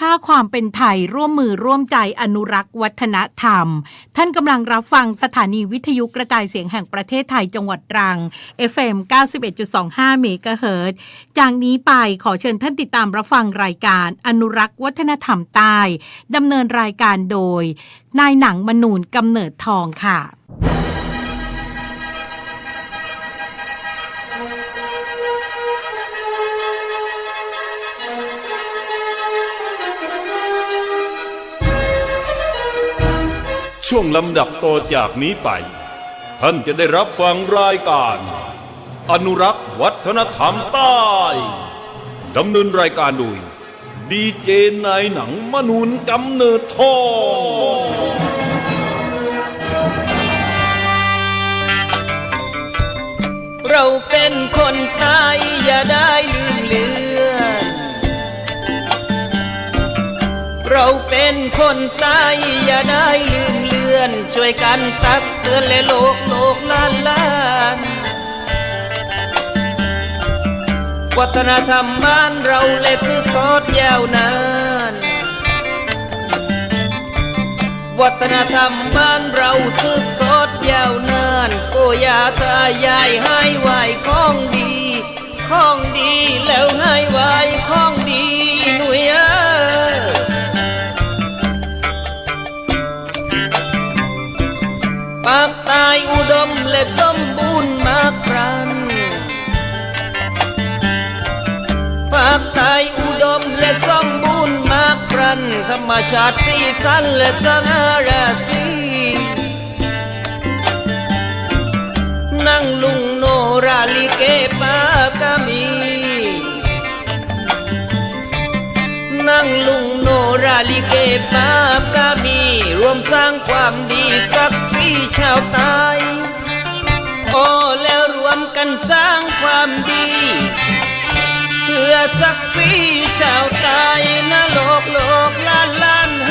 ค่าความเป็นไทยร่วมมือร่วมใจอนุรักษ์วัฒนธรรม ท่านกำลังรับฟังสถานีวิทยุกระจายเสียงแห่งประเทศไทยจังหวัดตรัง FM 91.25 เมกะเฮิรตจากนี้ไปขอเชิญท่านติดตามรับฟังรายการอนุรักษ์วัฒนธรรมใต้ดำเนินรายการโดย นายหนังมนูนกำเนิดทองค่ะ ช่วงลำดับต่อจากนี้ไป ท่านจะได้รับฟังรายการ อนุรักษ์วัฒนธรรมใต้ดำเนินรายการโดย ดีเจนายหนังมนุนกำเนิดทองเราเป็นคนไทยอย่าได้ลืมเลือน เราเป็นคนไทยอย่าได้ลืมเลือน ช่วยกันตักเตือนและโลกโลกล้านล้านวัฒนธรรมบ้านเราและสืบทอดยาวนาน วัฒนธรรมบ้านเราสืบทอดยาวนานโอ้ยาตายายให้ไหวของดี ของดีแล้วให้ไหวของดีหนุ่ยเอ้ากตายอุดมและสมบูรณ์มากปรันภาคใต้อุดมและสมบูรณ์มากปรัน ธรรมชาติสีสันและสง่าราศีนั่งลุงโนราลิเกปากามี นั่งลุงโนราลิเกปากา วมสร้างความดีศักดิ์ศรีชาวไทยโอ้แล้วรวมกันสร้างความดี เพื่อศักดิ์ศรีชาวไทยนะโลกโลกล้านล้านเฮ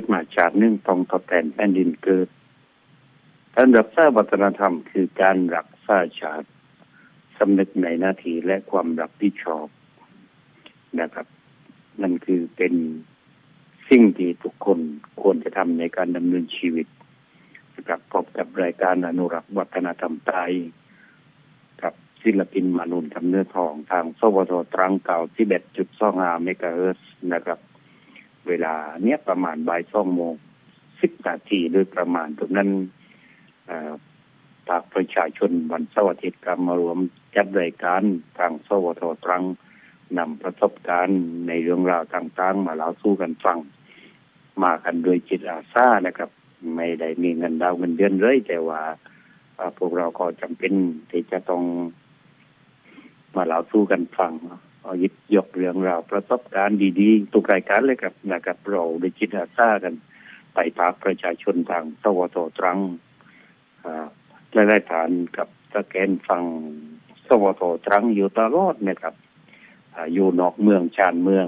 ดมาชาติหนึ่องต้องทดแทนแผ่นดินเกิดการรักษาวัฒนธรรมคือการรักษาชาติสำนึกในหน้าที่และความรับผิดชอบนะครับ นั่นคือเป็นสิ่งที่ทุกคนควรจะทำในการดำเนินชีวิตนะครับพบกับรายการอนุรักษ์วัฒนธรรมไทยกับศิลปินมานุนกำเนิดทองทางสวทตรังเก่าที่เบ็ดจุดสองาเมกะเฮิรตซ์นะครับ เวลาเนี้ยประมาณบ่ายสองโมงสิบนาทีโดยประมาณตรงนั้นภาคประชาชนวันเสาร์อาทิตย์ก็มารวมจัดรายการทางสวทตรังนำประสบการณ์ในเรื่องราวต่างๆ มาเล่าสู่กันฟัง มากันโดยจิตอาสานะครับ ไม่ได้มีเงินดาวเงินเดือนเลย แต่ว่าพวกเราก็จำเป็นที่จะต้องมาเล่าสู่กันฟังเอา หยิบยกเรื่องราวประสบการณ์ดีๆ ทุกรายการเลยครับนะครับเราได้จิตอาสากัน ไปภาประชาชนทางสวทตรังและได้ฐานกับสแกนฟังสวทตรังอยู่ตลอดนะครับอยู่นอกเมืองชานเมือง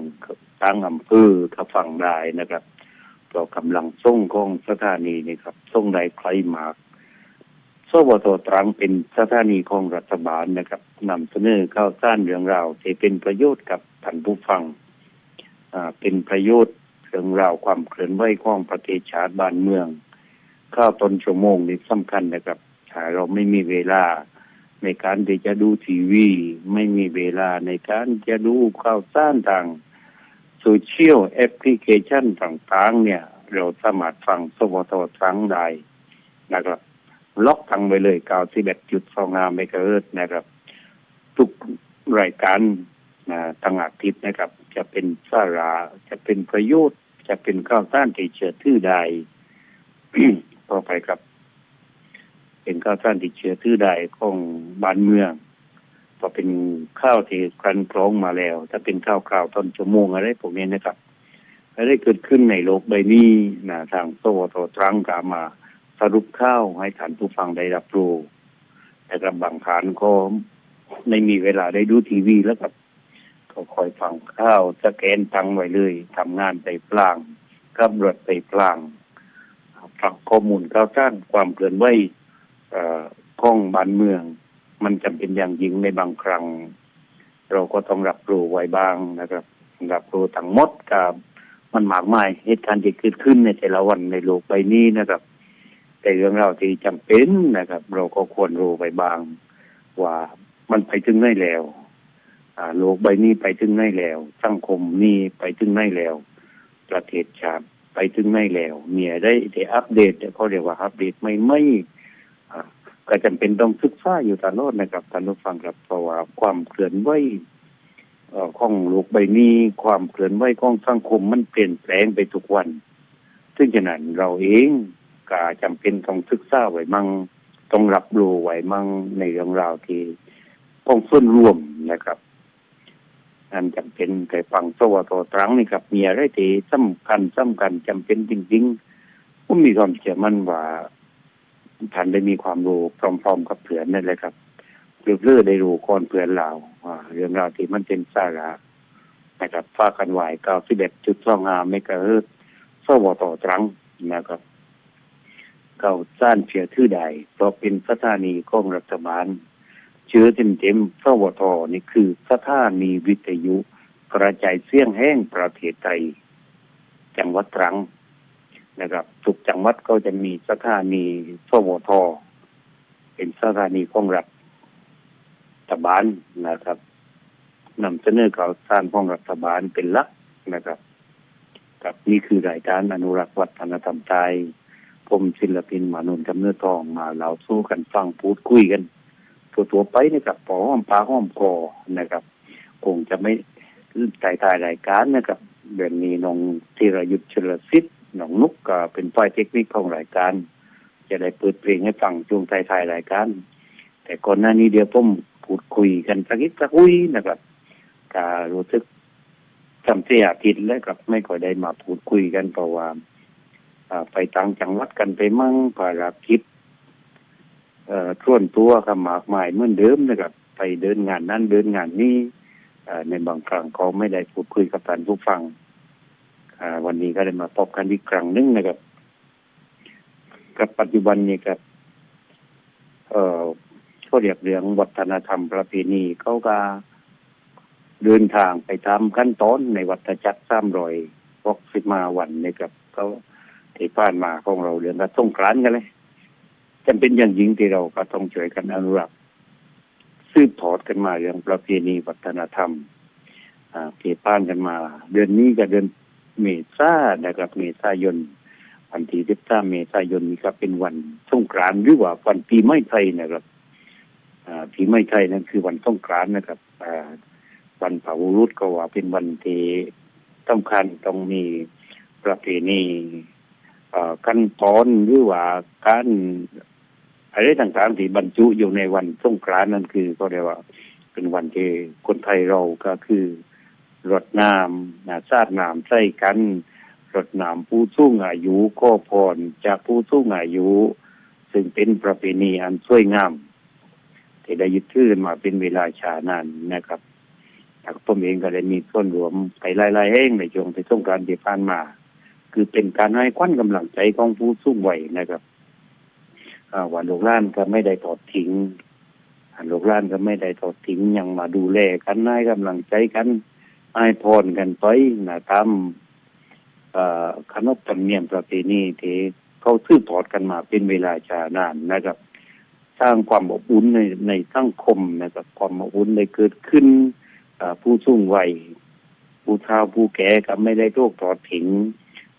ตั้งอำเภอถ้าฟังได้นะครับเรากำลังส่งของสถานีนี่ครับส่งได้ใครมาก สวทตรังเป็นสถานีของรัฐบาลนะครับนำเสนอข่าวสารเรื่องราวที่เป็นประโยชน์กับท่านผู้ฟังอ่าเป็นประโยชน์เรื่องราวความเคลื่อนไหวของประเทศชาติบ้านเมืองข้าวต้นชั่วโมงนี่สำคัญนะครับถ้าเราไม่มีเวลาในการที่จะดูทีวี ไม่มีเวลาในการจะดูข่าวสารทางโซเชียลแอปพลิเคชันต่างๆ เนี่ย เราสามารถฟังสวทตรังได้นะครับ ล็อกทางไปเลยกาสิบเอ็ดจุดสองงามเมกะเฮิรตนะครับ ทุกรายการนะทางอาทิตย์นะครับ จะเป็นสาระจะเป็นประโยชน์ จะเป็นข้าวสารที่เชื่อถือได้ต่อไปครับ เป็นข้าวสารที่เชื่อถือได้ของบ้านเมืองพอเป็นข้าวที่ครันกรองมาแล้ว ถ้าเป็นข้าวข่าวต้นชั่วโมงอะไรพวกนี้นะครับอะไรเกิดขึ้นในโลกใบนี้นะทางโซโตตรังกามา สรุปข้าวให้ท่านผู้ฟังได้รับรู้แต่กับบางฐานก็ไม่มีเวลาได้ดูทีวีแล้วกับก็คอยฟังข้าวสแกนตังไว้เลยทำงานไปพลางขับรถไปพลางฟังข้อมูลข่าวสารความเคลื่อนไหวเอ่อของบ้านเมือง มันจำเป็นอย่างยิ่งในบางครั้ง เราก็ต้องรับรู้ไว้บ้างนะครับ รับรู้ทั้งหมดกับมันมากมายเหตุการณ์ที่เกิดขึ้นในแต่ละวันในโลกใบนี้นะครับ แต่เรื่องราวที่จำเป็นนะครับ เราก็ควรรู้ไว้บ้าง ว่ามันไปถึงไหนแล้วอ่าโลกใบนี้ไปถึงไหนแล้ว สังคมนี้ไปถึงไหนแล้ว ประเทศชาติไปถึงไหนแล้ว เนี่ยได้ได้อัปเดตเขาเรียกว่าอัปเดตไม่ไม่อ่าก็จำเป็นต้องศึกษาอยู่ตลอดนะครับท่านผู้ฟังครับเพราะว่าความเคลื่อนไหวเอ่อของโลกใบนี้ความเคลื่อนไหวของสังคมมันเปลี่ยนแปลงไปทุกวัน ซึ่งฉะนั้นเราเอง ก็จำเป็นต้องศึกษาไว้มั่งต้องรับรู้ไว้มั่งในเรื่องราวที่ของส่วนรวมนะครับอันจำเป็นแต่ฟังสวทตรังนี่ครับมีอะไรที่สำคัญสำคัญจำเป็นจริงๆผมมีความเชื่อมั่นว่าท่านได้มีความรู้พร้อม ๆ กับเพื่อนนั่นแหละครับเรื่อยๆได้รู้ก่อนเพื่อนเราว่าเรื่องราวที่มันเป็นสาระนะครับฟ้ากันไหวเก้าสิบเอ็ดจุดสองห้าเมกะเฮิรตซ์สวทตรังนะครับ เก่าสร้างเชื่อถือใดเพราะเป็นสถานีของรัฐบาล เชื่อเต็มๆสวทนี่คือสถานีวิทยุ กระจายเสียงแห้งประเทศไทยจังหวัดตรังนะครับ ทุกจังหวัดก็จะมีสถานีสวทเป็นสถานีของรัฐบาลนะครับนำเสนอข่าวสารของรัฐบาลเป็นหลักนะครับ กับนี่คือรายการอนุรักษ์วัฒนธรรมไทย มศิลปินมานุนกำเนิดทองมาเราสู้กันฟังพูดคุยกันทั่วไปนะครับปอห้อมปลาห้อมคอนะครับ คงจะไม่ตายตายรายการนะครับเดือนนี้น้องธีรยุทธชลสิทธิ์น้องนุกก็เป็นฝ่ายเทคนิคของรายการ จะได้เปิดเพลงให้ฟังช่วงท้ายๆรายการแต่ก่อนหน้านี้เดียวผมพูดคุยกันสักนิดสักคุยนะครับก็รู้สึกจำเสียผิดแล้วกับไม่ค่อยได้มาพูดคุยกันเพราะว่า ไปต่างจังหวัดกันไปมั่งภารกิจเอ่อท่วนตัวกับหมากหมายเหมือนเดิมนะครับ ไปเดินงานนั้นเดินงานนี้ในบางครั้งเขาไม่ได้พูดคุยกับท่านผู้ฟังวันนี้ก็ได้มาพบกันอีกครั้งหนึ่งนะครับ กับปัจจุบันนี้ครับ เอ่อเขาเรียกเรื่องวัฒนธรรมประเพณีเขาก็เดินทางไปตามขั้นตอนในวัฏจักรสามรอยพกสิมาวันนะครับเขา ที่ผ่านมาของเราเรื่องกระท่งกรานกันเลยจำเป็นอย่างยิ่งที่เราก็ต้องช่วยกันอนุรักษ์สืบทอดกันมาเรื่องประเพณีวัฒนธรรมอ่าเกี่ป้านกันมา เดือนนี้กับเดือนเมษานะครับ เมษายนวันที่สิบสามเมษายนนี้ก็เป็นวันสงกรานต์หรือว่าวันปีใหม่ไทยนะครับอ่าปีใหม่ไทยนั่นคือวันสงกรานต์นะครับวันเผารุษก็ว่าเป็นวันที่สำคัญต้องมีประเพณี ขั้นตอนหรือว่าการอะไรต่างๆที่บรรจุอยู่ในวันสงกรานต์นั่นคือก็เรียกว่าเป็นวันที่คนไทยเราก็คือรดน้ำนะสาดน้ำใส่กันรดน้ำผู้สูงอายุขอพรจากผู้สูงอายุ ซึ่งเป็นประเพณีอันสวยงามที่ได้ยึดถือมาเป็นเวลาชานานนะครับจากผมเองก็ได้มีส่วนรวมไปหลายๆแห่งในช่วงที่สงกรานต์ที่ผ่านมา คือเป็นการให้ควันกำลังใจของผู้สูงวัยนะครับอ่าวันลูกล้านก็ไม่ได้ทอดทิ้งลูกล้านก็ไม่ได้ทอดทิ้งยังมาดูแลกันให้กำลังใจกันให้พรกันไปนะตามเอ่อขนบธรรมเนียมประเพณีที่เขาซื้อทอดกันมาเป็นเวลาชานานนะครับ สร้างความอบอุ่นในในสังคมนะครับความอบอุ่นได้เกิดขึ้นผู้สูงวัยผู้เฒ่าผู้แก่ก็ไม่ได้โรคทอดทิ้ง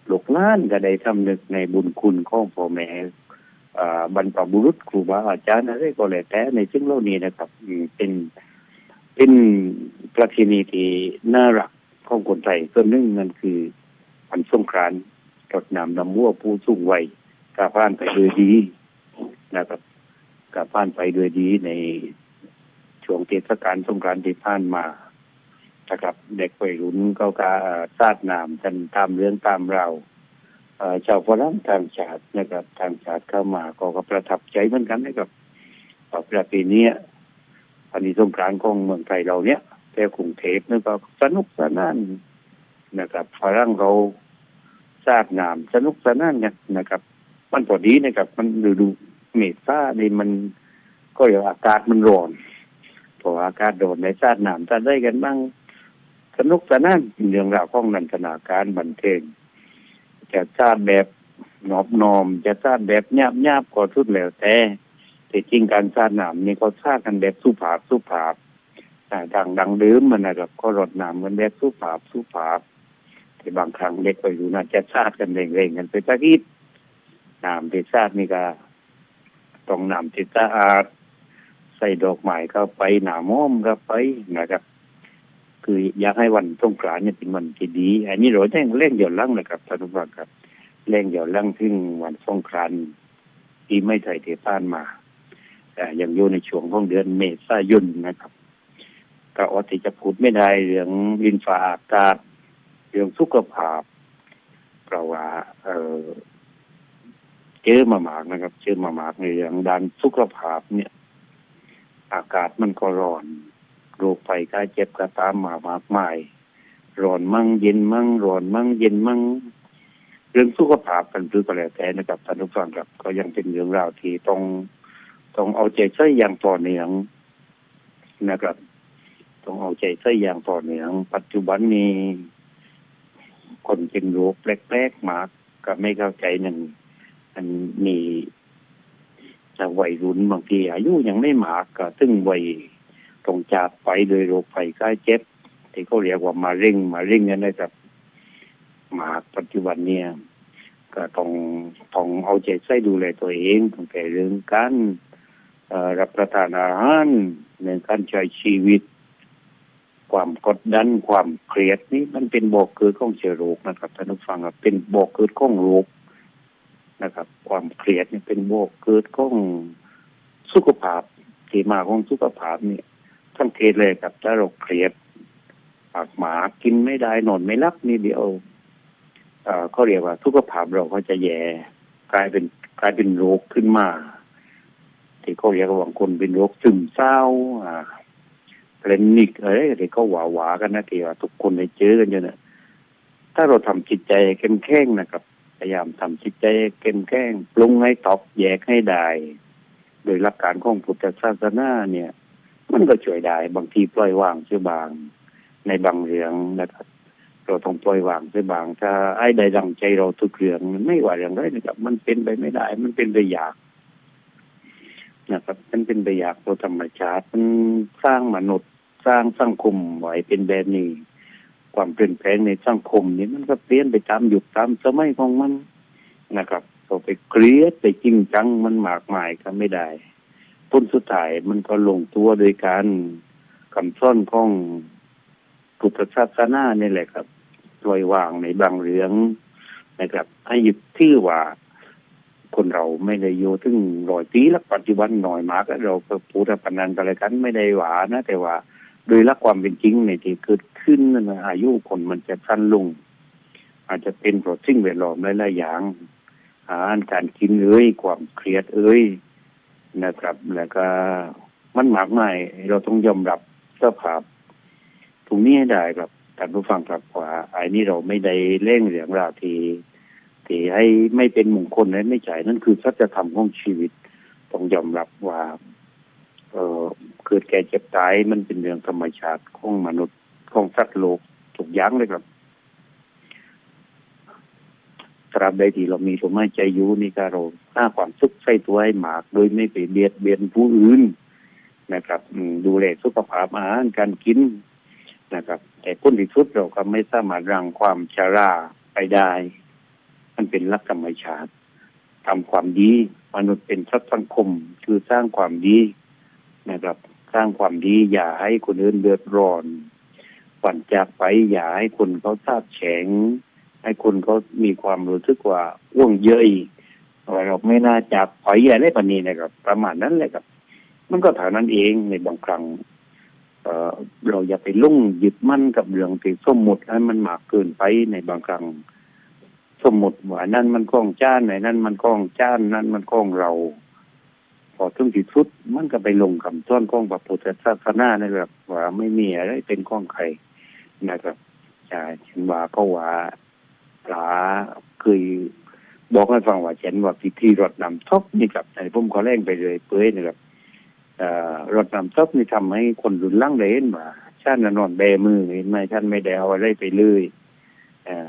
ลูกหล้านก็ได้ทำนึกในบุญคุณของพ่อแม่บรรพบุรุษครูบาอาจารย์อะไรก็แล้วแต่ในซึ่งเหล่านี้นะครับเป็นเป็นประเพณีที่น่ารักของคนไทยส่วนหนึ่งนั่นคือวันสงกรานต์รดน้ำดำมัวผู้สูงวัยกาผ่านไปโดยดีนะครับกาผ่านไปโดยดีในช่วงเทศกาลสงกรานต์ที่ผ่านมา นะครับเด็กวัยรุ่นเขาก็สาดน้ำกันตามเรื่องตามเราเอ่อชาวฝรั่งต่างชาตินะครับต่างชาติเข้ามาก็ก็ประทับใจเหมือนกันนะครับว่าประเพณีนี้อันนี้สงกรานต์ของเมืองไทยเราเนี้ยแต่กรุงเทพนี่ก็สนุกสนานนะครับฝรั่งเราทราบนามสนุกสนานกันนะครับ มันพอดีนะครับ มันฤดูเมษานี่มันก็เรียกว่าอากาศมันร้อนพออากาศร้อนในชาติน้ำชาติได้กันบ้าง สนุกสนานเรื่องราวของนันทนาการบันเทิงจะชาติแบบนอบนอม จะชาติแบบหยาบหยาบก็ทุดแล้วแต่แต่จริงการชาติน้ำนี่เขาชาติกันแบบสุภาพสุภาพอ่ดังดังเดิมมันนะครับก็รดน้ำกันแบบสุภาพสุภาพแต่บางครั้งเด็กไปอยู่น่าจะชาติกันเร่งๆกันไปสักทีน้ำที่ชาตินี่ก็ต้องนำที่สะอาดใส่ดอกไม้เข้าไปหนาม้อมเข้าไปนะครับ คืออยากให้วันสงกรานต์เนี่ยเป็นวันที่ดี อันนี้เราแจ้งเล่นเดี่ยวลังนะครับท่านผู้ฟังครับเล่นเดี่ยวลังซึ่งวันสงกรานต์ที่ไม่ไทยเทพานมาแต่ยังอยู่ในช่วงของเดือนเมษายนนะครับก็อดที่จะพูดไม่ได้เรื่องดินฟ้าอากาศเรื่องสุขภาพเพราะว่าเออเจอมามากนะครับ เจอมามากในเรื่องด้านสุขภาพเนี่ย อากาศมันก็ร้อน โรคภัยไข้เจ็บก็ตามมามากมายร้อนมั่งเย็นมั่งร้อนมั่งเย็นมั่งเรื่องสุขภาพกันคือก็แล้วแต่นะครับท่านผู้ฟังครับ ก็ยังเป็นเรื่องราวที่ต้องต้องเอาใจใส่อย่างต่อเนื่องนะครับต้องเอาใจใส่อย่างต่อเนื่อง ปัจจุบันนี้ คนเป็นโรคแปลกๆมากก็ไม่เข้าใจหนึ่งมันมีจากวัยรุ่นบางทีอายุยังไม่มากก็ถึงวัย ต้องจากไปโดยโรคภัยไข้เจ็บ ที่เขาเรียกว่ามาเร่ง มาเร่งกันนะครับมากปัจจุบันเนี่ย ก็ต้องต้องเอาใจใส่ดูแลตัวเองตั้งแต่เรื่องการรับประทานอาหารในการใช้ชีวิต ความกดดันความเครียดนี่มันเป็นบอกเกิดของเชื้อโรคนะครับท่านผู้ฟังครับเป็นบอกเกิดของโรคนะครับ ความเครียดเนี่ยเป็นโบกเกิดของสุขภาพที่มาของสุขภาพเนี่ย ทั้งเทศเลยครับถ้าเราเครียดปากหมากินไม่ได้นอนไม่รับนี่เดียวเอ่อเขาเรียกว่าสุขภาพเราก็จะแย่กลายเป็นกลายเป็นโรคขึ้นมา ที่เขาเรียกว่าบางคนเป็นโรคซึมเศร้าอ่าเพลนิกอะไรที่เขาหวาหวาๆกันนะที่ว่าทุกคนได้เจอกันอยู่เนี่ยถ้าเราทำจิตใจเข้มแข็งนะครับ พยายามทำจิตใจเข้มแข็งปรุงให้ตอบแยกให้ได้ โดยหลักการของพุทธศาสนาเนี่ย มันก็ช่วยได้ บางทีปล่อยวางเสียบางในบางเรื่องนะครับเราต้องปล่อยวางเสียบาง ถ้าไอ้ใดดังใจเราทุกเรื่องมันไม่ว่าอย่างไรนะครับ มันเป็นไปไม่ได้ มันเป็นไปอยากนะครับ มันเป็นไปอยากตัวธรรมชาติมันสร้างมนุษย์สร้างสังคมไว้เป็นแบบนี้ ความเปลี่ยนแปลงในสังคมนี่มันก็เปลี่ยนไปตามยุคตามสมัยของมันนะครับเราไปเครียดไปจริงจังมันมากมายก็ไม่ได้ ผลสุดท้ายมันก็ลงตัวโดยการคำซ่อนของพุทธศาสนานี่แหละครับปล่อยวางในบางเรื่องนะครับ ให้หยึดที่ว่าคนเราไม่ได้อยู่ถึงร้อยปีแล้วปัจจุบันหน่อยมากเราก็พูดพนันกันอะไรกันไม่ได้หวานะ แต่ว่าโดยลักความเป็นจริงในที่เกิดขึ้นนั่นนะอายุคนมันจะสั้นลง อาจจะเป็นเพราะสิ่งแวดล้อมหลายๆอย่างอาหารการกินเอ้ยความเครียดเอ้ย นะครับ แล้วก็มันหมากมายเราต้องยอมรับสภาพตรงนี้ให้ได้ครับท่านผู้ฟังครับว่าไอ้นี่เราไม่ได้เร่งเรื่องราวทีที่ให้ไม่เป็นมงคลและไม่ใช่นั่นคือสัจธรรมของชีวิตต้องยอมรับว่า เออเกิดแก่เจ็บตายมันเป็นเรื่องธรรมชาติของมนุษย์ของสัตว์โลกทุกอย่างเลยครับ ตราบใดที่เรามีลมหายใจอยู่นี่ก็เราสร้างความสุขใส่ตัวให้หมาก โดยไม่ไปเบียดเบียนผู้อื่นนะครับดูแลสุขภาพอาหารการกินนะครับ แต่พ้นที่สุดเราก็ไม่สามารถรังความชาราไปได้ มันเป็นลักธรรมชาติทำความดีมนุษย์เป็นสัตว์สังคมคือสร้างความดีนะครับ สร้างความดีอย่าให้คนอื่นเดือดร้อนฝันจากไปอย่าให้คนเขาทราบแฉง ให้คนเขามีความรู้สึกว่าว่วงเย้ยว่าเราไม่น่าจากไปอะไรปานนี้นะครับ ประมาณนั้นเลยครับ มันก็เท่านั้นเองในบางครั้งเออเราอย่าไปลุ่งยึดมั่นกับเรื่องที่สมมติให้มันมากเกินไปในบางครั้งสมมติว่านั่นมันของจ้านไหนนั่นมันของจ้านนั่นมันของเรา พอถึงที่สุดมันก็ไปลงคำต้นของพระพุทธศาสนานะครับว่าไม่มีอะไรเป็นของใครนะครับอ่าเช่นว่าเขาว่า ปลาเคยบอกให้ฟังว่าเช่นว่าพิธีรดน้ำทบนี่ครับในผมขอแรงไปเลยเปื่อยนะครับรดน้ำทบนี่ทำให้คนรุนล่างเลยเห็นว่าชาตินอนแบมือเห็นไหมท่านไม่ได้เอาอะไรไปเลยอ่อ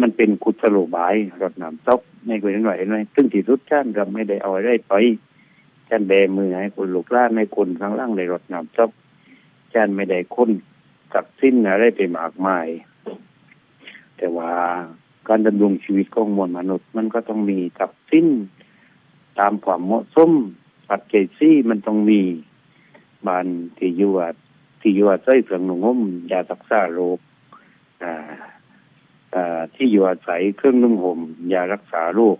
มันเป็นกุศโลบายรดน้ำทบไม่เคยเห็นว่าเห็นไหมซึ่งที่สุดท่านก็ไม่ได้เอาอะไรไปท่านแบมือให้คนลูกล้านให้คนข้างล่างได้รดน้ำทบท่านไม่ได้คนกับสิ้นอะไรไปมากมาย แต่ว่าการดำรงชีวิตของมวลมนุษย์ มันก็ต้องมีกับสิ้น ตามความเหมาะสมปัจเจซี่มันต้องมีบานที่อยู่อาที่อยู่อาศัยเครื่องนุ่งห่มยารักษาโรคอ่าอ่าที่อยู่อาศัยเครื่องนุ่งห่มยารักษาโรค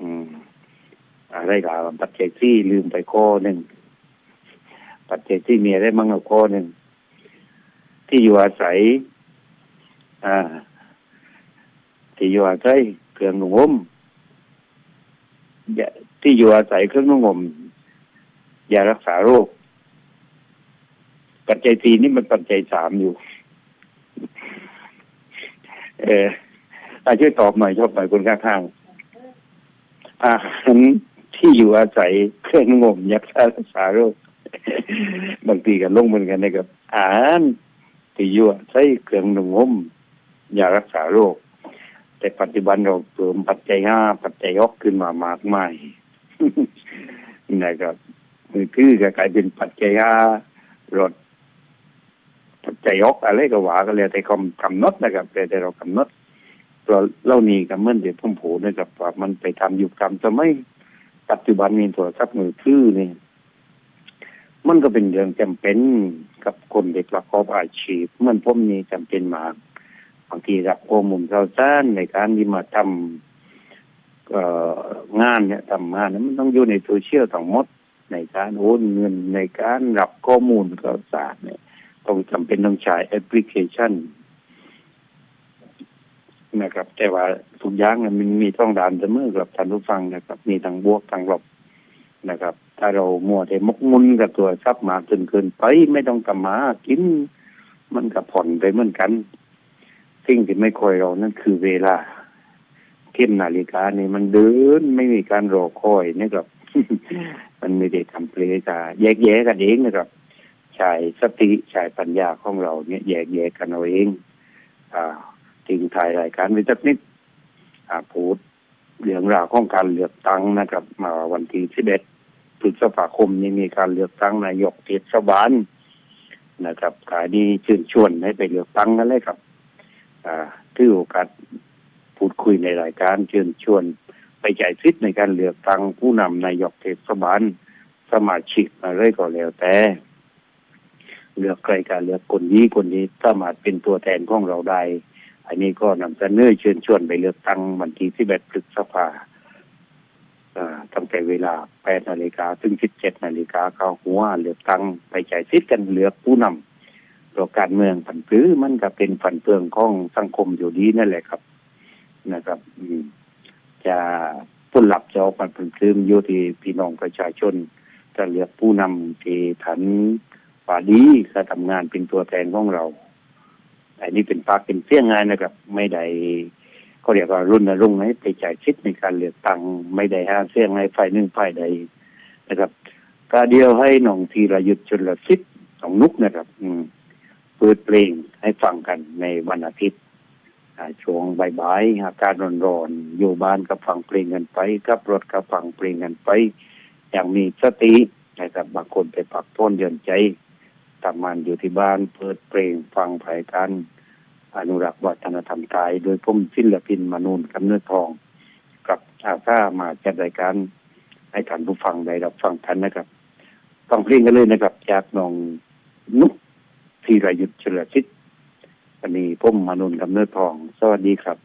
อืมอะไรกับปัจเจซี่ลืมไปข้อหนึ่งปัจเจซี่มีอะไรมั่งข้อหนึ่งที่อยู่อาศัย อ่า ที่อยู่อาศัยเครื่องนุ่งห่มยาที่อยู่อาศัยเครื่องนุ่งห่มยารักษาโรค ปัจจัยสี่นี่มันปัจจัยสามอยู่ เอออาช่วยตอบหน่อยชอบหน่อยคนข้างๆอาหารที่อยู่อาศัยเครื่องนุ่งห่มยารักษาโรคบางทีก็ลงเหมือนกันนะครับอาหารที่อยู่อาศัยเครื่องงมยารักษาโรค แต่ปัจจุบันเราเติมปัจจัยห้าปัจจัยยกขึ้นมามากมายนะครับมือถือก็กลายเป็นปัจจัยห้ารถปัจจัยยกอะไรก็ว่าก็เลยแต่คำกำหนดนะครับแต่เรากำหนดเราเล่านี่กับเมื่อเดี๋ยวผมผูนะครับว่ามันไปทำอยู่ทำสมัยปัจจุบันมีโทรศัพท์มือถือนี่มันก็เป็นเรื่องจำเป็นกับคนเด็กประกอบอาชีพมื่อนผมนี่จำเป็นมาก บางทีรับข้อมูลข่าวสารในการที่มาทำงานเนี่ยทำงานนี่ยมันต้องอยู่ในโซเชียลทั้งหมด ในการโอนเงินในการรับข้อมูลข่าวสารเนี่ยต้องจำเป็นต้องใช้แอปพลิเคชันนะครับ แต่ว่าทุกอย่างมันมีต้องดานเสมอกับท่านผู้ฟังนะครับ มีทั้งบวกทั้งลบนะครับ ถ้าเรามัวแต่มกมุนกับตัวทรัพย์มาจนเกินไปไม่ต้องกำมากิน มันก็ผ่อนไปเหมือนกัน สิ่งที่ไม่คอยเรานั่นคือเวลาเข็มนาฬิกานี่มันเดินไม่มีการรอคอยนะครับ มันไม่ได้ทำเพลกาแยกแยะกันเองนะครับใช้สติใช้ปัญญาของเราเนี่ยแยกแยะกันเอาเอง อ่าทิ้งถ่ายรายการไปสักนิดอ่าพูดเรื่องราวของการเลือกตั้งนะครับ มาวันที่สิบเอ็ดพฤษภาคมนี้มีการเลือกตั้งนายกเทศบาลนะครับขายดีเชิญชวนให้ไปเลือกตั้งกันเลยครับอ่า ถือโอกาสพูดคุยในรายการเชิญชวนไปจ่ายสิทธิ์ในการเลือกตั้งผู้นำนายกเทศบาลสมาชิกอะไรก็แล้วแต่ เลือกใครก็เลือกคนนี้คนนี้สามารถเป็นตัวแทนของเราได้ อันนี้ก็นำเสนอเชิญชวนไปเลือกตั้งวันที่11พฤษภาอ่าตั้งแต่เวลา8นาฬิกาถึง17นาฬิกาเข้าหัวเลือกตั้งไปจ่ายสิทธิ์กันเลือกผู้นำ โลกการเมืองผันปื้อมันก็เป็นฝันเฟืองของสังคมอยู่ดีนั่นแหละครับ นะครับอืจะผู้หลับจะออกมาผันปื้ออยู่ที่พี่น้องประชาชนจะเลือกผู้นำที่ถันป่าดีก็ทำงานเป็นตัวแทนของเราอันนี้เป็นปากเป็นเสี้ยงงานนะครับ ไม่ได้เขาเรียกว่ารุ่นรุ่งให้ไปจ่ายชิดในการเลือกตั้งไม่ได้ห้าเสี้ยงให้ฝ่ายหนึ่งฝ่ายใดนะครับกาเดียวให้หนองทีระยุทธ์ชนละสิทธิ์ของนุกนะครับ อืม เปิดเพลงให้ฟังกันในวันอาทิตย์ช่วงบ่ายๆอากาศร้อนๆอยู่บ้านก็ฟังเพลงกันไปขับรถก็ฟังเพลงกันไป อย่างมีสตินะครับบางคนไปปักพ้นเยือนใจทำงานอยู่ที่บ้านเปิดเพลงฟังไผ่กันอนุรักษ์วัฒนธรรมไทยโดยผมศิลปินมนูนกำเนิดทอง กับอาซามาจัดรายการให้ท่านผู้ฟังได้รับฟังกันนะครับ ฟังเพลงกันเลยนะครับ จากน้องนุ๊ก ธีรยุทธเฉลิมชิดวันนี้ผมมานุนกำเนิดทอง สวัสดีครับ